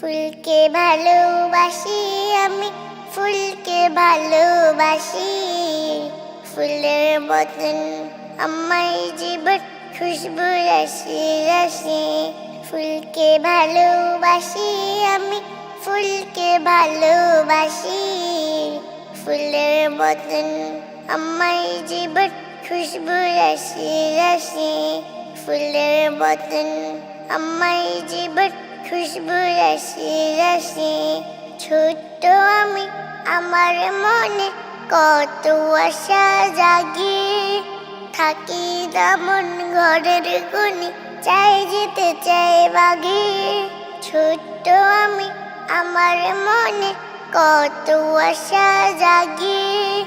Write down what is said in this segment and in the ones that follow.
ফুলকে ভালোবাসি আমি, ফুলকে ভালোবাসি। ফুলের মতন আমায় জীবন খুশবু রাশি রাশি। ফুলকে ভালোবাসি আমি, ফুলকে ভালোবাসি। ফুলের মতন আমায় জীবন খুশবু রাশি রাশি। ফুলের মতন আমায় জীবন খুশবু রাশি রাশি। ছোট্ট আমি, আমার মনে কত আশা জাগি। থাকি দামন ঘরের গুনি চাই যেতে চাই বাগে। ছোট্ট আমি, আমার মনে কত আশা জাগি।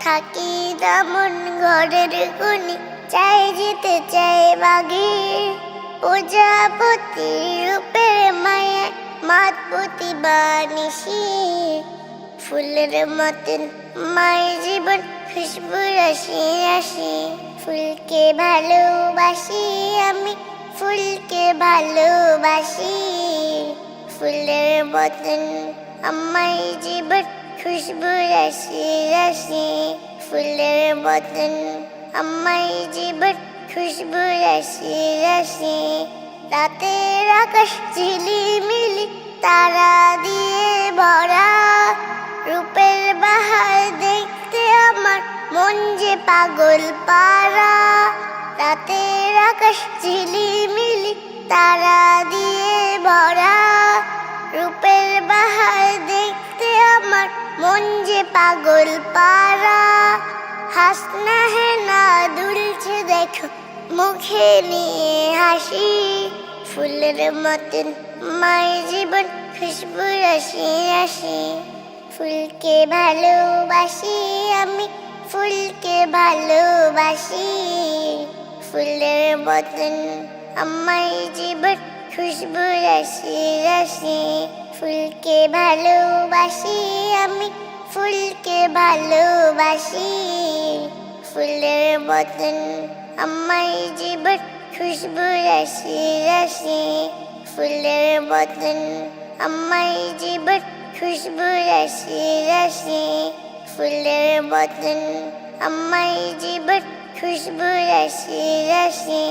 থাকি দামন ঘরের গুনি চাই যেতে চাই বাগে। প্রজাপতি রূপের মাতপতি বানিসি ফুলের মতন মায়ের জীবন খুশবু রাশি রাশি। ফুলকে ভালোবাসি আমি, ফুলকে ভালোবাসি। ফুলের মতন আমায় জীবন খুশবু রাশি রাশি। ফুলের মতন আমায় জীবন খুশবু রাশি রাশি। রাতের আকাশ ঝিলিমিলি, তারা দিয়ে ভরা রূপের বাহার দেখতে আমার মন যে পাগল পারা। রাতের আকাশ ঝিলিমিলি, তারা দিয়ে ভরা রূপের বাহার দেখতে আমার মন যে পাগল পারা। হে না দুলছে দেখো, মুখে নিয়ে হাসি। ফুলের মতন মায়ের জীবন খুশবু রাশি রাশি ফুলকে ভালোবাসি আমি, ফুলকে ভালোবাসি। ফুলের মতন আমায় জীবন খুশবু রাশি রাশি ফুলকে ভালোবাসি আমি, ফুলকে ভালোবাসি। ফুলের মতন আমায় জীবন খুশবু রাশি রাশি ফুলের মতন আমায় জীবন খুশবু রাশি রাশি ফুলের মতন আমায় জীবন খুশবু রাশি রাশি